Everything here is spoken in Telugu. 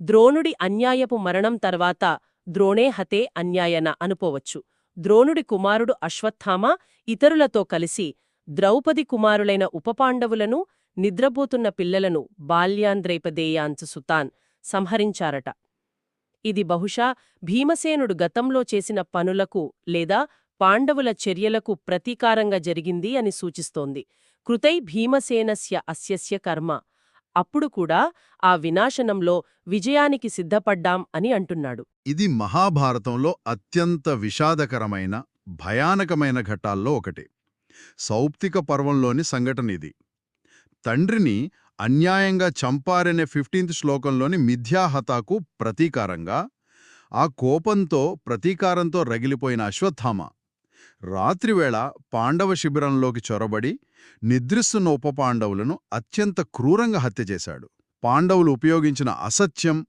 ద్రోణుడి అన్యాయపు మరణం తర్వాత ద్రోణే హతే అన్యాయన అనుపోవచ్చు ద్రోణుడి కుమారుడు అశ్వత్థామ ఇతరులతో కలిసి ద్రౌపది కుమారులైన ఉపపాండవులను నిద్రపోతున్న పిల్లలను బాల్యాంద్రైపదేయాంచు సుతాన్ సంహరించారట. ఇది బహుశా భీమసేనుడు గతంలో చేసిన పనులకు లేదా పాండవుల చర్యలకు ప్రతీకారంగా జరిగింది అని సూచిస్తోంది. కృతై భీమసేనస్య అస్యస్య కర్మ అప్పుడు కూడా ఆ వినాశనంలో విజయానికి సిద్ధపడ్డాం అని అంటున్నాడు. ఇది మహాభారతంలో అత్యంత విషాదకరమైన భయానకమైన ఘట్టాల్లో ఒకటి. సౌప్తిక పర్వంలోని సంఘటన ఇది. తండ్రిని అన్యాయంగా చంపారనే ఫిఫ్టీన్త్ శ్లోకంలోని మిథ్యాహతాకు ప్రతీకారంగా ఆ కోపంతో ప్రతీకారంతో రగిలిపోయిన అశ్వత్థామ రాత్రివేళ పాండవ శిబిరంలోకి చొరబడి నిద్రిస్తున్న ఉపపాండవులను అత్యంత క్రూరంగా హత్య చేశాడు. పాండవులు ఉపయోగించిన అసత్యం